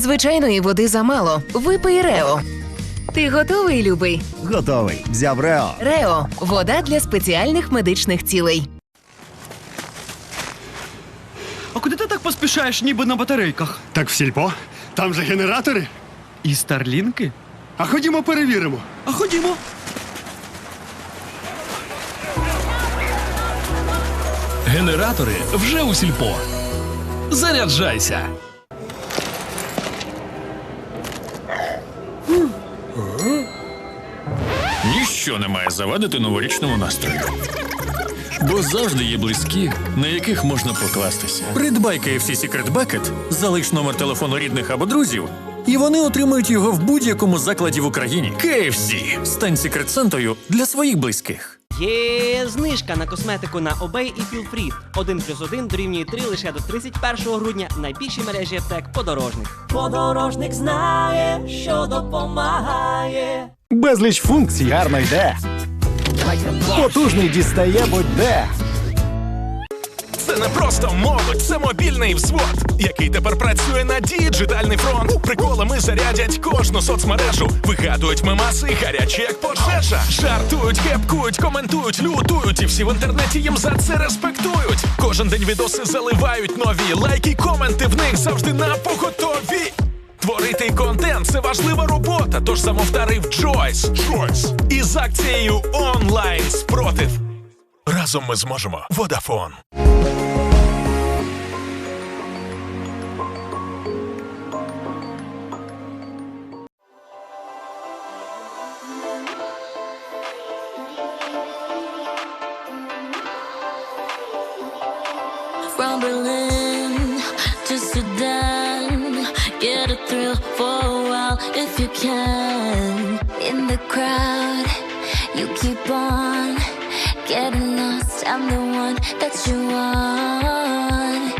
Звичайної води замало. Випий Рео. Ти готовий, любий? Готовий. Взяв Рео. Рео вода для спеціальних медичних цілей. А куди ти так поспішаєш, ніби на батарейках? Так в сільпо? Там же генератори. І старлінки? А ходімо перевіримо. А ходімо. Генератори вже у сільпо. Заряджайся. Ніщо не має завадити новорічному настрою. Бо завжди є близькі, на яких можна покластися. Придбай KFC Secret Bucket, залиш номер телефону рідних або друзів, і вони отримують його в будь-якому закладі в Україні. KFC. Стань секрет-сантою для своїх близьких. Є знижка на косметику на Obey і Feel Free. 1 плюс 1 дорівнює 3 лише до 31 грудня в найбільшій мережі аптек подорожник. Подорожник знає, що допомагає. Безліч функцій гарно йде. Потужний дістає будь-де. Це не просто молодь, це мобільний взвод, який тепер працює на діджитальний фронт. Приколами зарядять кожну соцмережу. Вигадують мемаси, гарячі як пожежа. Жартують, кепкують, коментують, лютують. І всі в інтернеті їм за це респектують. Кожен день відоси заливають нові. Лайки, коменти в них завжди на поготові. Це важлива робота, тож замовтарив Джойс. Джойс. Із акцією онлайн спротив. Разом ми зможемо. Водафон. From Berlin to Sudan, get a thrill for if you can. In the crowd, you keep on getting lost. I'm the one that you want.